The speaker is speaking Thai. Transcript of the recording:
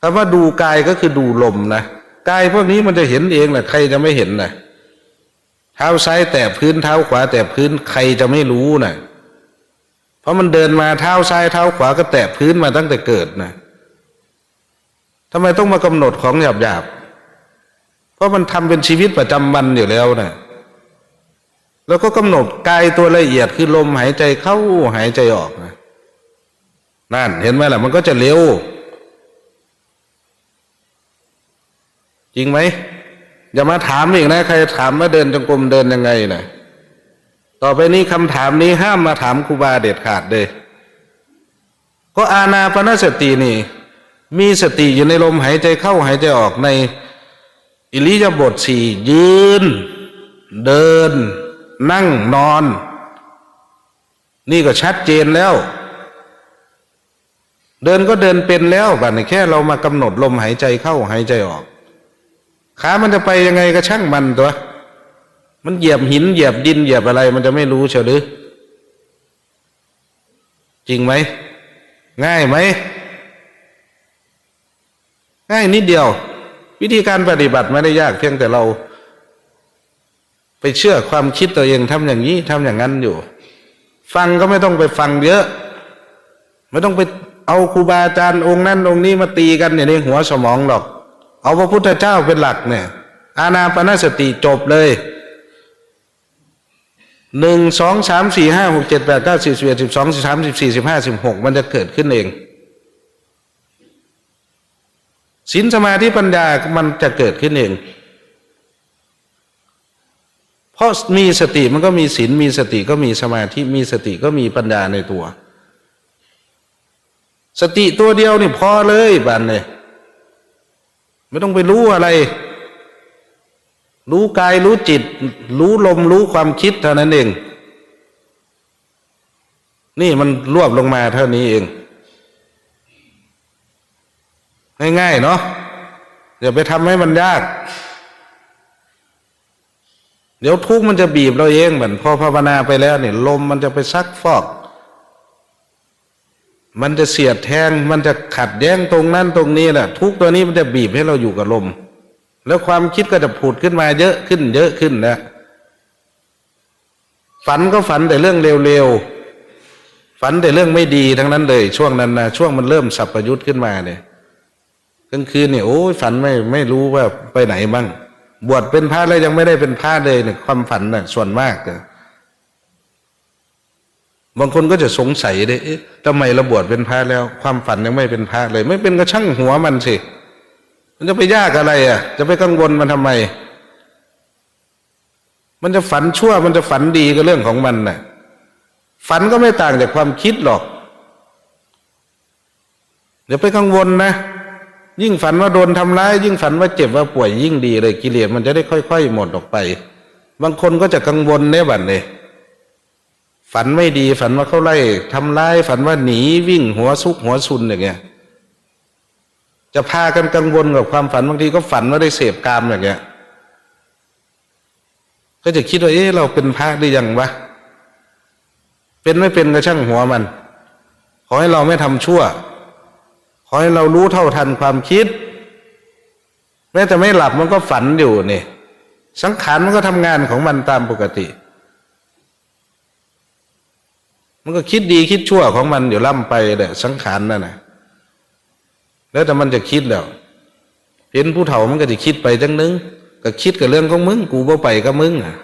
คำว่าดูกายก็คือดูลมนะกายพวกนี้มันจะเห็นเองแหละใครจะไม่เห็นนะเท้าซ้ายแตะพื้นเท้าขวาแตะพื้นใครจะไม่รู้นะเพราะมันเดินมาเท้าซ้ายเท้าขวาก็แตะพื้นมาตั้งแต่เกิดนะทำไมต้องมากำหนดของหยาบๆเพราะมันทำเป็นชีวิตประจำวันอยู่แล้วนะแล้วก็กำหนดกายตัวละเอียดคือลมหายใจเข้าหายใจออกนะนั่นเห็นไหมล่ะมันก็จะเร็ว จริงไหมอย่ามาถามอีกนะ ใครถามว่าเดินจงกรมเดินยังไงนะต่อไปนี้คำถามนี้ห้ามมาถามครูบาเด็ดขาดเลยก็อาณาปณสตินี่ มีสติอยู่ในลมหายใจเข้าหายใจออกในอิริยาบถสี่ยืน เดิน นั่งนอน นี่ก็ชัดเจนแล้ว เดินก็เดินเป็นแล้วบัดนี้แค่เรามากำหนดลมหายใจเข้าหายใจออก ขามันจะไปยังไงก็ช่างมันตัว มันเหยียบหินเหยียบดินเหยียบอะไร มันจะไม่รู้เฉยหรือ จริงไหม ง่ายไหม ง่ายนิดเดียว วิธีการปฏิบัติไม่ได้ยากเพียงแต่เรา ไปเชื่อความคิดตัวเองทำอย่างนี้ทำอย่างนั้นอยู่ ฟังก็ไม่ต้องไปฟังเยอะ ไม่ต้องไปเอาครูบาอาจารย์องค์นั้นองค์นี้มาตีกันเนี่ยในหัวสมองหรอก เอาพระพุทธเจ้าเป็นหลักเนี่ย อาณาปณสติจบเลยหนึ่งสองสามสี่ห้าหกเจ็ดแปดเก้าสิบสิบเอ็ดสิบสองสิบสามสิบสี่สิบห้าสิบหกมันจะเกิดขึ้นเองศีลสมาธิปัญญามันจะเกิดขึ้นเอง เพราะมีสติมันก็มีศีลมีสติก็มีสมาธิมีสติก็มีปัญญาในตัว สติตัวเดียวนี่พอเลยบันเลย ไม่ต้องไปรู้อะไร รู้กายรู้จิต รู้ลมรู้ความคิดเท่านั้นเอง นี่มันรวบลงมาเท่านี้เอง ง่ายๆเนาะอย่าไปทำให้มันยาก เดี๋ยวทุกข์มันจะบีบเราเองเหมือนพอภาวนาไปแล้วเนี่ย ลมมันจะไปซักฟอก มันจะเสียดแทง มันจะขัดแย้งตรงนั้นตรงนี้แหละทุกตัวนี้มันจะบีบให้เราอยู่กับลม แล้วความคิดก็จะผุดขึ้นมาเยอะขึ้น เยอะขึ้นนะฝันก็ฝันแต่เรื่องเร็วๆฝันแต่เรื่องไม่ดีทั้งนั้นเลย ช่วงนั้นนะช่วงมันเริ่มสับประยุทธ์ขึ้นมาเนี่ยกลางคืนเนี่ยโอ้ยฝันไม่ไม่รู้ว่าไปไหนบ้าง บวชเป็นพระแล้วยังไม่ได้เป็นพระเลยเนี่ยความฝันน่ะส่วนมากเลย บางคนก็จะสงสัยเลยเอ๊ะทำไมเราบวชเป็นพระแล้ว ความฝันยังไม่เป็นพระเลย ไม่เป็นก็ช่างหัวมันสิ มันจะไปยากอะไรอะ จะไปกังวลมันทำไม มันจะฝันชั่ว มันจะฝันดีก็เรื่องของมันน่ะ ฝันก็ไม่ต่างจากความคิดหรอกเดี๋ยวไปกังวลนะ ยิ่งฝันว่าโดนทำร้าย ยิ่งฝันว่าเจ็บว่าป่วยยิ่งดีเลยกิเลสมันจะได้ค่อย ๆ หมดออกไป บางคนก็จะกังวลเนี่ยบัดเนี่ย ฝันไม่ดีฝันว่าเขาไล่ทำร้ายฝันว่าหนีวิ่งหัวซุกหัวซุนอย่างเงี้ยจะพากันกังวลกับความฝันบางทีก็ฝันว่าได้เสพกามอย่างเงี้ยก็จะคิดว่าเอ๊ะเราเป็นพระหรือยังวะเป็นไม่เป็นก็ช่างหัวมัน ขอให้เราไม่ทำชั่ว ขอให้เรารู้เท่าทันความคิด แม้แต่ไม่หลับมันก็ฝันอยู่นี่สังขารมันก็ทำงานของมันตามปกติ มันก็คิดดีคิดชั่วของมันอยู่ล่ำไปแหละสังขารนั่นนะแล้วแต่มันจะคิดแล้วเห็นผู้เฒ่ามันก็จะคิดไปจังนึงก็คิดกับเรื่องของมึง กูบ่ไปกับมึงอะ